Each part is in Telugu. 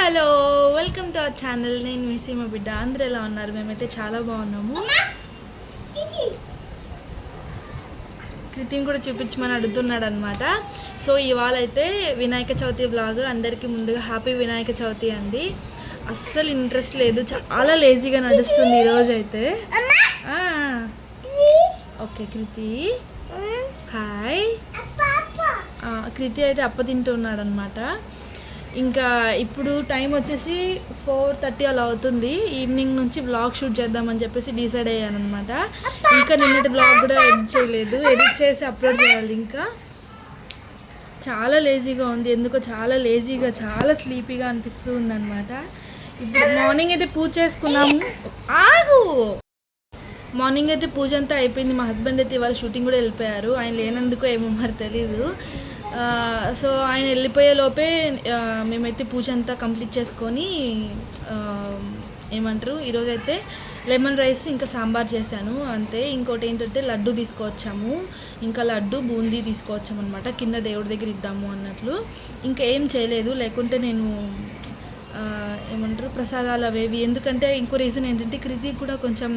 Hello welcome to our channel. నేను మీ సీమ బిడ్డ. అందరూ ఎలా ఉన్నారు? మేమైతే చాలా బాగున్నాము. కృతిని కూడా చూపించమని అడుగుతున్నాడు అనమాట సో ఇవాళ అయితే వినాయక చవితి బ్లాగ్ అందరికీ ముందుగా హ్యాపీ వినాయక చవితి అండి. అస్సలు ఇంట్రెస్ట్ లేదు. చాలా లేజీగా నడుస్తుంది ఈరోజు అయితే. ఓకే కృతి. హాయ్ కృతి అయితే అప్ప తింటున్నాడు అనమాట ఇంకా ఇప్పుడు టైం వచ్చేసి ఫోర్ థర్టీ అలా అవుతుంది. ఈవినింగ్ నుంచి బ్లాగ్ షూట్ చేద్దామని చెప్పేసి డిసైడ్ అయ్యాను అనమాట ఇంకా నిన్నటి బ్లాగ్ కూడా ఎడిట్ చేయలేదు. ఎడిట్ చేసి అప్లోడ్ చేయాలి ఇంకా. చాలా లేజీగా ఉంది. ఎందుకో చాలా లేజీగా చాలా స్లీపీగా అనిపిస్తూ ఉందన్నమాట. ఇప్పుడు మార్నింగ్ అయితే పూజ చేసుకున్నాము. ఆగు! మార్నింగ్ అయితే పూజ అంతా అయిపోయింది. మా హస్బెండ్ అయితే ఇవాళ షూటింగ్ కూడా వెళ్ళిపోయారు. ఆయన లేనందుకు ఏమో మరి తెలీదు. సో ఆయన వెళ్ళిపోయే లోపే మేమైతే పూజ అంతా కంప్లీట్ చేసుకొని ఏమంటారు ఈరోజు అయితే లెమన్ రైస్ ఇంకా సాంబార్ చేశాను. అంతే ఇంకోటి ఏంటంటే లడ్డు తీసుకొచ్చాము ఇంకా లడ్డు బూందీ తీసుకొచ్చాము అనమాట కింద దేవుడి దగ్గర ఇద్దాము అన్నట్లు. ఇంకా ఏం చేయలేదు లేకుంటే నేను ఏమంటారు ప్రసాదాలు అవేవి ఎందుకంటే ఇంకో రీజన్ ఏంటంటే క్రితికి కూడా కొంచెం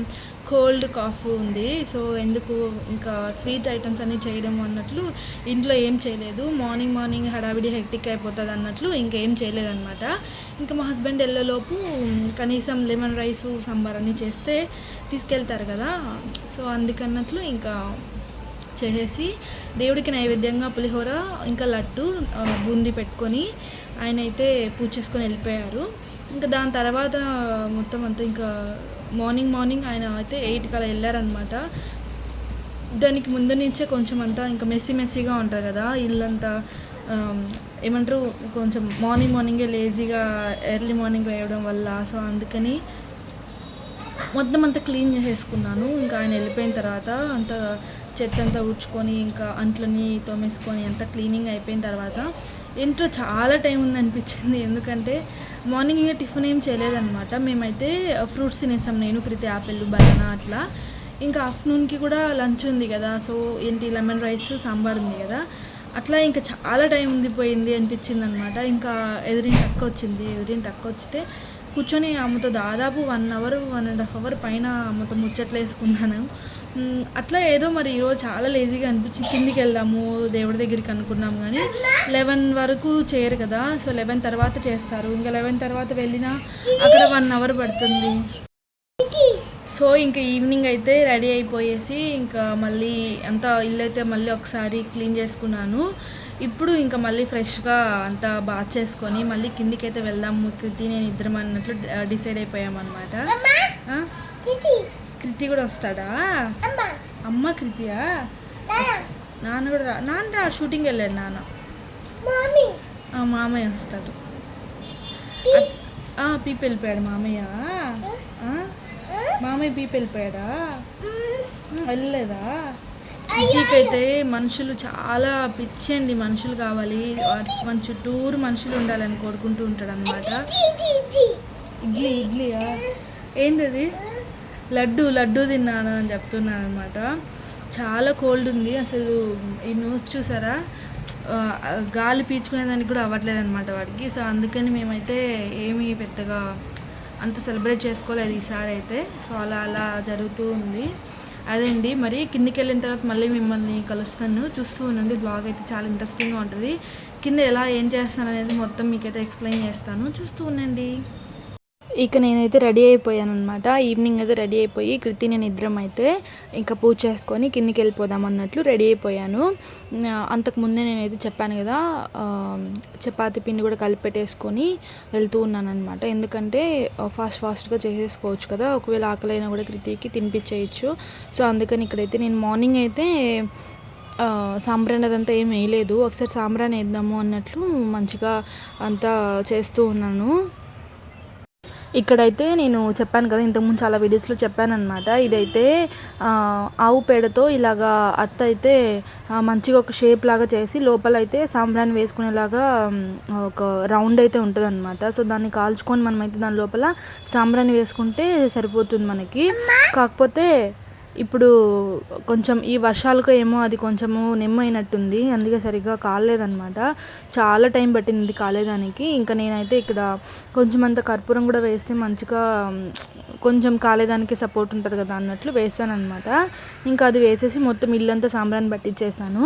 కోల్డ్ కాఫ్ ఉంది. సో ఎందుకు ఇంకా స్వీట్ ఐటమ్స్ అన్నీ చేయడం అన్నట్లు ఇంట్లో ఏం చేయలేదు. మార్నింగ్ మార్నింగ్ హడావిడి హెక్టిక్ అయిపోతుంది అన్నట్లు ఇంకేం చేయలేదన్నమాట. ఇంకా మా హస్బెండ్ వెళ్ళేలోపు కనీసం లెమన్ రైస్ సాంబార్ అన్నీ చేస్తే తీసుకెళ్తారు కదా. సో అందుకన్నట్లు ఇంకా చేసేసి దేవుడికి నైవేద్యంగా పులిహోర ఇంకా లడ్డు బూందీ పెట్టుకొని ఆయన అయితే పూజ చేసుకొని వెళ్ళిపోయారు. ఇంకా దాని తర్వాత మొత్తం అంతా ఇంకా మార్నింగ్ మార్నింగ్ ఆయన అయితే ఎయిట్కి అలా వెళ్ళారనమాట దానికి ముందు నుంచే కొంచెం అంతా ఇంకా మెస్సీ మెస్సీగా ఉంటుంది కదా ఇల్లంతా ఏమంటారు కొంచెం మార్నింగ్ మార్నింగే లేజీగా ఎర్లీ మార్నింగ్ వేయడం వల్ల సో అందుకని మొత్తం అంతా క్లీన్ చేసేసుకున్నాను. ఇంకా ఆయన వెళ్ళిపోయిన తర్వాత అంతా చెత్త అంతా ఊడ్చుకొని ఇంకా అంట్లని తోమేసుకొని అంతా క్లీనింగ్ అయిపోయిన తర్వాత ఇంట్లో చాలా టైం ఉంది అనిపించింది ఎందుకంటే మార్నింగ్ ఇంకా టిఫిన్ ఏం చేయలేదనమాట మేమైతే ఫ్రూట్స్ తినేసాం. నేను కృతి యాపిల్ బనానా అట్లా. ఇంకా ఆఫ్టర్నూన్కి కూడా లంచ్ ఉంది కదా. సో ఏంటి లెమన్ రైస్ సాంబార్ ఉంది కదా. అట్లా ఇంకా చాలా టైం ఉండిపోయింది అనిపించింది అనమాట ఇంకా ఎదురింటి అక్క వచ్చింది. ఎదురింటి అక్క వచ్చితే కూర్చొని ఆమెతో దాదాపు one hour one and half hour పైన ఆమెతో ముచ్చట్లు వేసుకున్నాను. అట్లా ఏదో మరి ఈరోజు చాలా లేజీగా అనిపించి కిందికి వెళ్దాము దేవుడి దగ్గరికి అనుకున్నాం కానీ లెవెన్ వరకు చేయరు కదా. సో లెవెన్ తర్వాత చేస్తారు. ఇంకా లెవెన్ తర్వాత వెళ్ళినా అక్కడ వన్ అవర్ పడుతుంది. సో ఇంకా ఈవినింగ్ అయితే రెడీ అయిపోయేసి ఇంకా మళ్ళీ అంతా ఇల్లు అయితే మళ్ళీ ఒకసారి క్లీన్ చేసుకున్నాను. ఇప్పుడు ఇంకా మళ్ళీ ఫ్రెష్గా అంతా బాత్ చేసుకొని మళ్ళీ కిందికి అయితే వెళ్దాము. కృతి నేను ఇద్దరం అన్నట్లు డిసైడ్ అయిపోయామన్నమాట? కృతి కూడా వస్తాడా? అమ్మ. కృతియా? నాన్న కూడా రా. నాన్న రా షూటింగ్ వెళ్ళాడు నాన్న. మామయ్య వస్తాడు. పీపి వెళ్ళిపోయాడు మామయ్య? మామయ్య పీపి వెళ్ళిపోయాడా? వెళ్ళలేదా? అయితే మనుషులు చాలా పిచ్చండి మనుషులు కావాలి. మన చుట్టూరు మనుషులు ఉండాలని కోరుకుంటూ ఉంటాడు అనమాట ఇడ్లీ ఇడ్లీయా? ఏంటది లడ్డు లడ్డు తిన్నాను అని చెప్తున్నాను అనమాట చాలా కోల్డ్ ఉంది. అసలు ఈ న్యూస్ చూసారా? గాలి పీల్చుకునేదానికి కూడా అవ్వట్లేదు అనమాట వాడికి. సో అందుకని మేమైతే ఏమీ పెద్దగా అంత సెలబ్రేట్ చేసుకోలేదు ఈసారి అయితే. సో అలా అలా జరుగుతూ ఉంది. అదండి మరి కిందికి వెళ్ళిన తర్వాత మళ్ళీ మిమ్మల్ని కలుస్తాను. చూస్తూ ఉండండి. బ్లాగ్ అయితే చాలా ఇంట్రెస్టింగ్గా ఉంటుంది. కింద ఎలా ఏం చేస్తాను అనేది మొత్తం మీకైతే ఎక్స్ప్లెయిన్ చేస్తాను. చూస్తూ ఉండండి. ఇక నేనైతే రెడీ అయిపోయాను అనమాట ఈవినింగ్ అయితే రెడీ అయిపోయి కృతి నేను ఇద్దరం అయితే ఇంకా పూజ చేసుకొని కిందికి వెళ్ళిపోదాం అన్నట్లు రెడీ అయిపోయాను. అంతకుముందే అంతకు ముందే నేనైతే చెప్పాను కదా చపాతి పిండి కూడా కలిపి పెట్టేసుకొని వెళ్తూ ఉన్నాను అనమాట ఎందుకంటే ఫాస్ట్ ఫాస్ట్గా చేసేసుకోవచ్చు కదా ఒకవేళ ఆకలైనా కూడా కృతికి తినిపించేయచ్చు. సో అందుకని ఇక్కడైతే నేను మార్నింగ్ అయితే సాంబ్రాన్ సాంబ్రాణి అదంతా ఏం వేయలేదు. ఒకసారి సాంబ్రాణి వేద్దాము అన్నట్లు మంచిగా అంతా చేస్తూ ఉన్నాను. ఇక్కడైతే నేను చెప్పాను కదా ఇంతకుముందు చాలా వీడియోస్లో చెప్పాను అనమాట ఇదైతే ఆవు పేడతో ఇలాగా అత్త అయితే మంచిగా ఒక షేప్ లాగా చేసి లోపల అయితే సాంబ్రాన్ని వేసుకునేలాగా ఒక రౌండ్ అయితే ఉంటుంది అనమాట సో దాన్ని కాల్చుకొని మనం అయితే దాని లోపల సాంబ్రాన్ని వేసుకుంటే సరిపోతుంది మనకి. కాకపోతే ఇప్పుడు కొంచెం ఈ వర్షాలకు ఏమో అది కొంచెము నెమ్మైనట్టుంది అందుకే సరిగ్గా కాలేదనమాట చాలా టైం పట్టింది కాలేదానికి. ఇంకా నేనైతే ఇక్కడ కొంచెం అంత కర్పూరం కూడా వేస్తే మంచిగా కొంచెం కాలేదానికి సపోర్ట్ ఉంటుంది కదా అన్నట్లు వేసాను అనమాట ఇంకా అది వేసేసి మొత్తం ఇల్లంతా సాంబ్రాన్ని పట్టించేసాను.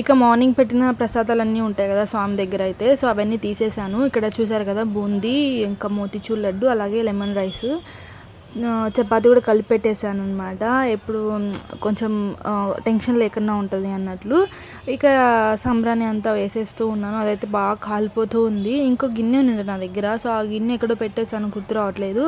ఇక మార్నింగ్ పెట్టిన ప్రసాదాలన్నీ ఉంటాయి కదా స్వామి దగ్గర అయితే. సో అవన్నీ తీసేసాను. ఇక్కడ చూసారు కదా బూందీ ఇంకా మోతిచూర్ లడ్డు అలాగే లెమన్ రైస్. చపాతి కూడా కలిపి పెట్టేశాను అనమాట ఎప్పుడు కొంచెం టెన్షన్ లేకుండా ఉంటుంది అన్నట్లు. ఇక సంబ్రాన్ని అంతా వేసేస్తూ ఉన్నాను. అదైతే బాగా కాలిపోతూ ఉంది. ఇంకో గిన్నె ఉంది నా దగ్గర. సో ఆ గిన్నె ఎక్కడో పెట్టేసాను గుర్తు రావట్లేదు.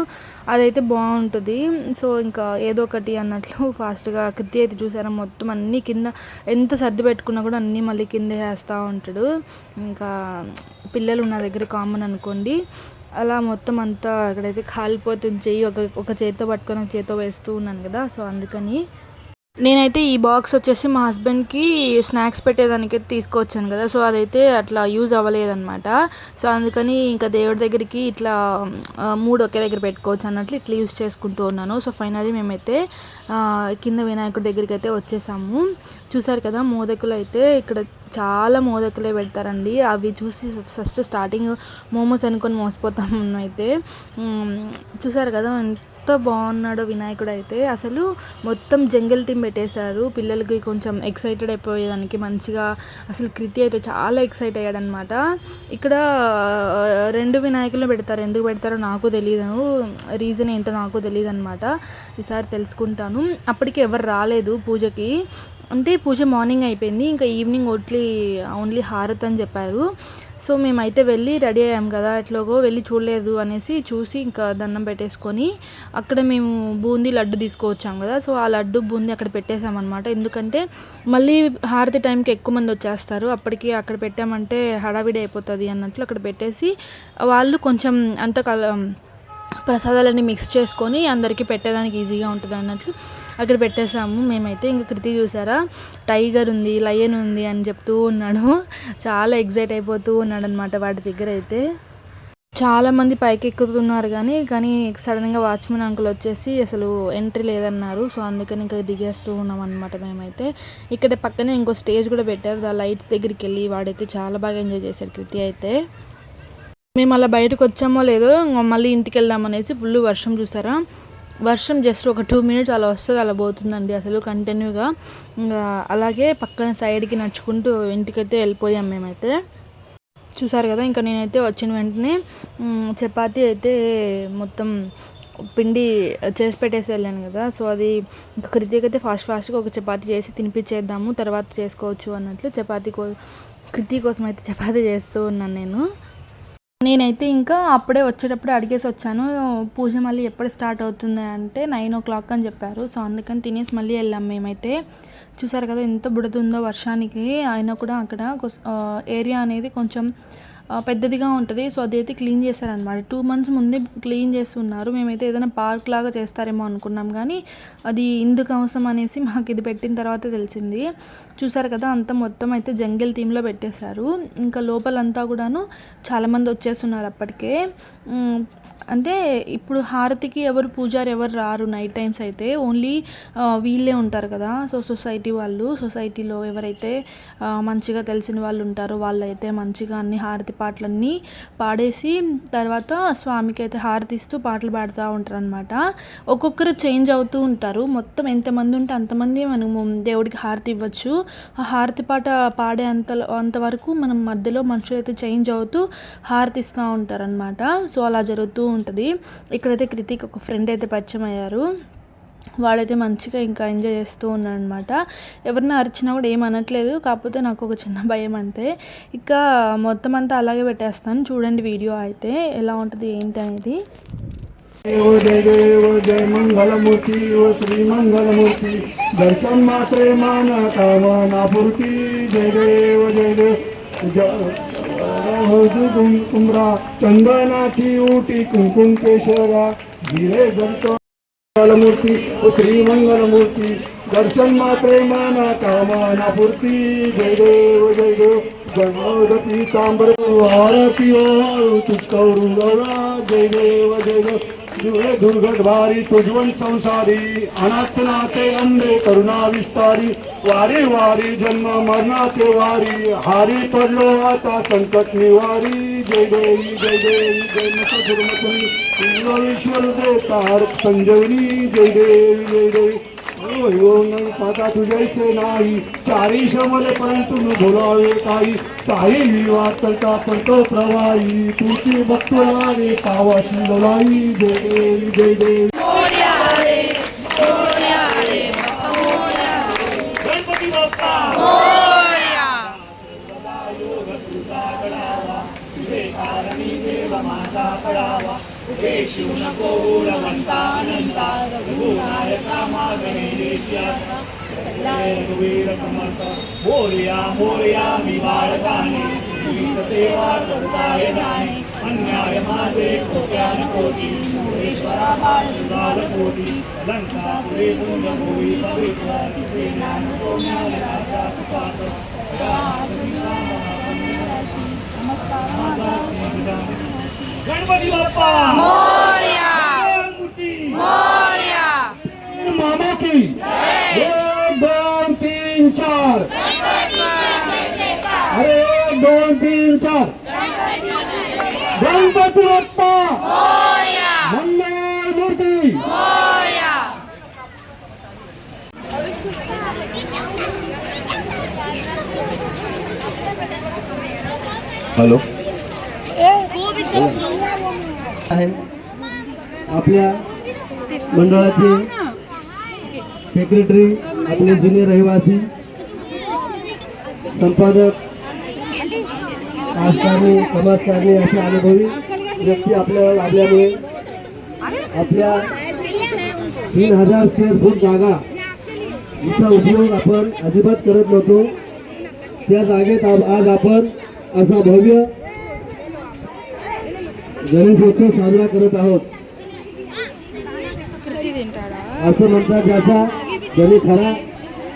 అదైతే బాగుంటుంది. సో ఇంకా ఏదో ఒకటి అన్నట్లు ఫాస్ట్గా కృతి అయితే చూసారా? మొత్తం అన్నీ కింద ఎంత సర్ది పెట్టుకున్నా కూడా అన్నీ మళ్ళీ కింద వేస్తూ ఉంటాడు. ఇంకా పిల్లలు నా దగ్గర కామన్ అనుకోండి. అలా మొత్తం అంతా అక్కడైతే కాలిపోతుంది. చెయ్యి ఒక ఒక చేత్తో పట్టుకొని ఒక చేత్తో వేస్తూ ఉన్నాను కదా. సో అందుకని నేనైతే ఈ బాక్స్ వచ్చేసి మా హస్బెండ్కి స్నాక్స్ పెట్టేదానికి తీసుకొచ్చాను కదా సో అదైతే అట్లా యూజ్ అవ్వలేదన్నమాట. సో అందుకని ఇంకా దేవుడి దగ్గరికి ఇట్లా మూడు ఒకే దగ్గర పెట్టుకోవచ్చు అన్నట్లు ఇట్లా యూజ్ చేసుకుంటూ ఉన్నాను. సో ఫైనల్లీ మేమైతే కింద వినాయకుడి దగ్గరికి అయితే వచ్చేసాము. చూసారు కదా మోదకులు అయితే ఇక్కడ చాలా మోదకులే పెడతారండి. అవి చూసి ఫస్ట్ స్టార్టింగ్ మోమోస్ అనుకొని మోసపోతాము అయితే చూసారు కదా ఎంత బాగున్నాడో వినాయకుడు అయితే. అసలు మొత్తం జంగల్ టీం పెట్టేశారు. పిల్లలకి కొంచెం ఎక్సైటెడ్ అయిపోయేదానికి మంచిగా అసలు కృతి అయితే చాలా ఎక్సైట్ అయ్యాడనమాట ఇక్కడ రెండు వినాయకులు పెడతారు. ఎందుకు పెడతారో నాకు తెలియదు రీజన్ ఏంటో నాకు తెలియదు అనమాట ఈసారి తెలుసుకుంటాను. అప్పటికి ఎవరు రాలేదు పూజకి. అంటే పూజ మార్నింగ్ అయిపోయింది. ఇంకా ఈవినింగ్ ఓట్లీ ఓన్లీ హారత్ అని చెప్పారు. సో మేమైతే వెళ్ళి రెడీ అయ్యాం కదా ఎట్లాగో వెళ్ళి చూడలేదు అనేసి చూసి ఇంకా దండం పెట్టేసుకొని అక్కడ మేము బూందీ లడ్డు తీసుకువచ్చాం కదా సో ఆ లడ్డు బూందీ అక్కడ పెట్టేసామన్నమాట ఎందుకంటే మళ్ళీ హారతి టైంకి ఎక్కువ మంది వచ్చేస్తారు అప్పటికి అక్కడ పెట్టామంటే హడావిడి అయిపోతుంది అన్నట్లు అక్కడ పెట్టేసి వాళ్ళు కొంచెం అంత కల ప్రసాదాలన్నీ మిక్స్ చేసుకొని అందరికీ పెట్టేదానికి ఈజీగా ఉంటుంది అన్నట్లు అక్కడ పెట్టేసాము మేమైతే ఇంకా కృతి చూసారా? టైగర్ ఉంది లయన్ ఉంది అని చెప్తూ ఉన్నాడు. చాలా ఎగ్జైట్ అయిపోతూ ఉన్నాడు అనమాట వాటి దగ్గర అయితే. చాలామంది పైకి ఎక్కుతున్నారు కానీ కానీ సడన్గా వాచ్మెన్ అంకుల్ వచ్చేసి అసలు ఎంట్రీ లేదన్నారు. సో అందుకని ఇంకా దిగేస్తూ ఉన్నాం అనమాట మేమైతే. ఇక్కడ పక్కనే ఇంకో స్టేజ్ కూడా పెట్టారు. ఆ లైట్స్ దగ్గరికి వెళ్ళి వాడైతే చాలా బాగా ఎంజాయ్ చేశారు కృతి అయితే. మేము అలా బయటకు వచ్చామో లేదో మళ్ళీ ఇంటికి వెళ్దామనేసి ఫుల్ వర్షం చూసారా? వర్షం జస్ట్ ఒక టూ మినిట్స్ అలా వస్తుంది అలా పోతుందండి అసలు కంటిన్యూగా అలాగే పక్కన సైడ్కి నడుచుకుంటూ ఇంటికైతే వెళ్ళిపోయాం మేమైతే. చూసారు కదా ఇంకా నేనైతే వచ్చిన వెంటనే చపాతి అయితే మొత్తం పిండి చేసి పెట్టేసి వెళ్ళాను కదా. సో అది ఇంకా కృతికి అయితే ఫాస్ట్ ఫాస్ట్గా ఒక చపాతి చేసి తినిపించేద్దాము తర్వాత చేసుకోవచ్చు అన్నట్లు చపాతీ కో కృతి కోసం అయితే చపాతి చేస్తూ ఉన్నాను నేను. నేనైతే ఇంకా అప్పుడే వచ్చేటప్పుడు అడిగేసి వచ్చాను పూజ మళ్ళీ ఎప్పుడు స్టార్ట్ అవుతుంది అంటే నైన్ ఓ క్లాక్ అని చెప్పారు. సో అందుకని తినేసి మళ్ళీ వెళ్ళాం మేమైతే. చూసారు కదా ఎంత బుడద ఉందో వర్షానికి అయినా కూడా అక్కడ ఏరియా అనేది కొంచెం పెద్దదిగా ఉంటుంది. సో అదైతే క్లీన్ చేశారనమాట టూ మంత్స్ ముందే క్లీన్ చేస్తున్నారు. మేమైతే ఏదైనా పార్క్ లాగా చేస్తారేమో అనుకున్నాం కానీ అది ఇందుకు అవసరం అనేసి మాకు ఇది పెట్టిన తర్వాత తెలిసింది. చూసారు కదా అంతా మొత్తం అయితే జంగిల్ థీమ్లో పెట్టేశారు. ఇంకా లోపలంతా కూడాను చాలామంది వచ్చేస్తున్నారు అప్పటికే. అంటే ఇప్పుడు హారతికి ఎవరు పూజారు ఎవరు రారు నైట్ టైమ్స్ అయితే. ఓన్లీ వీళ్ళే ఉంటారు కదా. సో సొసైటీ వాళ్ళు సొసైటీలో ఎవరైతే మంచిగా తెలిసిన వాళ్ళు ఉంటారో వాళ్ళైతే మంచిగా అన్ని హారతి పాటలన్నీ పాడేసి తర్వాత స్వామికి అయితే హారతి ఇస్తూ పాటలు పాడుతూ ఉంటారు అనమాట ఒక్కొక్కరు చేంజ్ అవుతూ ఉంటారు. మొత్తం ఎంతమంది ఉంటే అంతమంది మనము దేవుడికి హారతి ఇవ్వచ్చు. ఆ హారతి పాట పాడే అంత అంతవరకు మనం మధ్యలో మనుషులు అయితే చేంజ్ అవుతూ హారతి ఇస్తూ ఉంటారనమాట సో అలా జరుగుతూ ఉంటుంది. ఇక్కడైతే కృతిక్ ఒక ఫ్రెండ్ అయితే పరిచయం అయ్యారు. వాడైతే మంచిగా ఇంకా ఎంజాయ్ చేస్తూ ఉన్నాడు అనమాట ఎవరిని అరిచినా కూడా ఏం అనట్లేదు. కాకపోతే నాకు ఒక చిన్న భయం అంతే. ఇక మొత్తం అంతా అలాగే పెట్టేస్తాను. చూడండి వీడియో అయితే ఎలా ఉంటుంది ఏంటి అనేది. ఓ ఓ చందనాథి ఊటి मंगलमूर्ती, श्रीमंगलमूर्ति श्री मंगलमूर्ती दर्शन मात्रे माना कामना पूर्ति। जय देव जय देव जगोदती तांबर आरती ओ तुकौरुंगरा जय देव जय देव जुळे दुर्गत भारी तुझवण संसारी अनाथ नाते अंधे करुणा विस्तारी वारे वारी जन्म मरणाचे वारी हारी पडलो आता संकट निवारी जय देवी जय देवी जय नक सुरमतुनी विश्वर देवतार जय देवी जय देवी नाही पाता तुझ्या इथे नाही चारी शमले परंतु मी बोलावे काही काही विवाद करता पंत प्रवाही तुझी भक्तो आणि पावाशी लढाई दे दे दे गणपती शिव नको रमंता अनंता रघुनायका मागणे रघुवीर समर्थ मोरया मी बाळकाने तुझी सेवा करताय जाणे अन्याय माझे कोट्यान कोटी मोरेश्वरा सुधार कोटी लंका पुरे पुण्य भूमी पवित्र तुझे ज्ञान कोम्याल राजा सुपात गणपती बाप्पा मोरया मूर्ती मोरया मामा की एक दोन तीन चार। अरे एक दोन तीन चार। गणपती बाप्पा। मूर्ती। हॅलो। आपल्या मंडळाचे सेक्रेटरी आपले जुने रहिवासी संपादक राजकारणी समाजकारणी असे अनुभवी व्यक्ती आपल्या लाभल्यामुळे आपल्या तीन हजार स्क्वेअर फूट जागा याचा उपयोग आपण अजिबात करत नव्हतो. त्या जागेत आज आपण असा भव्य गणेशोत्सव साजरा करत आहोत. असं म्हणतात ज्याचा जरी खरा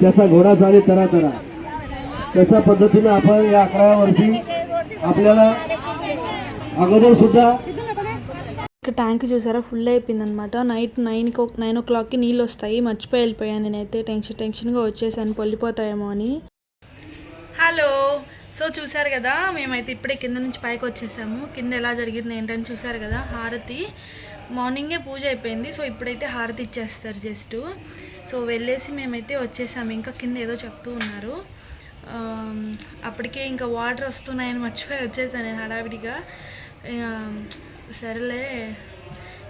त्याचा घोडा चाले तरा तरा तशा पद्धतीनं आपण या अकराव्या वर्षी आपल्याला अगोदर सुद्धा ఇక ట్యాంక్ చూసారా ఫుల్ అయిపోయింది అనమాట నైట్ నైన్కి నైన్ ఓ క్లాక్కి నీళ్ళు వస్తాయి మర్చిపోయి వెళ్ళిపోయాను నేనైతే టెన్షన్ టెన్షన్గా వచ్చేసాను పొల్లిపోతాయేమో అని హలో సో చూసారు కదా మేమైతే ఇప్పుడే కింద నుంచి పైకి వచ్చేసాము కింద ఎలా జరిగింది ఏంటని చూసారు కదా హారతి మార్నింగే పూజ అయిపోయింది. సో ఇప్పుడైతే హారతి ఇచ్చేస్తారు జస్ట్. సో వెళ్ళేసి మేమైతే వచ్చేసాము. ఇంకా కింద ఏదో చెప్తూ ఉన్నారు. అప్పటికే ఇంకా వాటర్ వస్తున్నాయని మర్చిపోయి వచ్చేసాను నేను హడావిడిగా. సరేలే.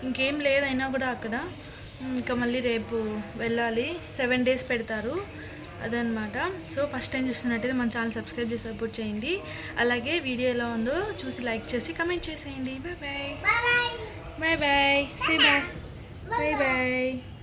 ఇంకేం లేదైనా కూడా అక్కడ. ఇంకా మళ్ళీ రేపు వెళ్ళాలి. సెవెన్ డేస్ పెడతారు. అదనమాట సో ఫస్ట్ టైం చూస్తున్నట్టయితే మన ఛానల్ సబ్స్క్రైబ్ చేసి సపోర్ట్ చేయండి. అలాగే వీడియో ఎలా ఉందో చూసి లైక్ చేసి కమెంట్ చేసేయండి. Bye bye. Bye bye. Say bye. Bye bye. bye, -bye.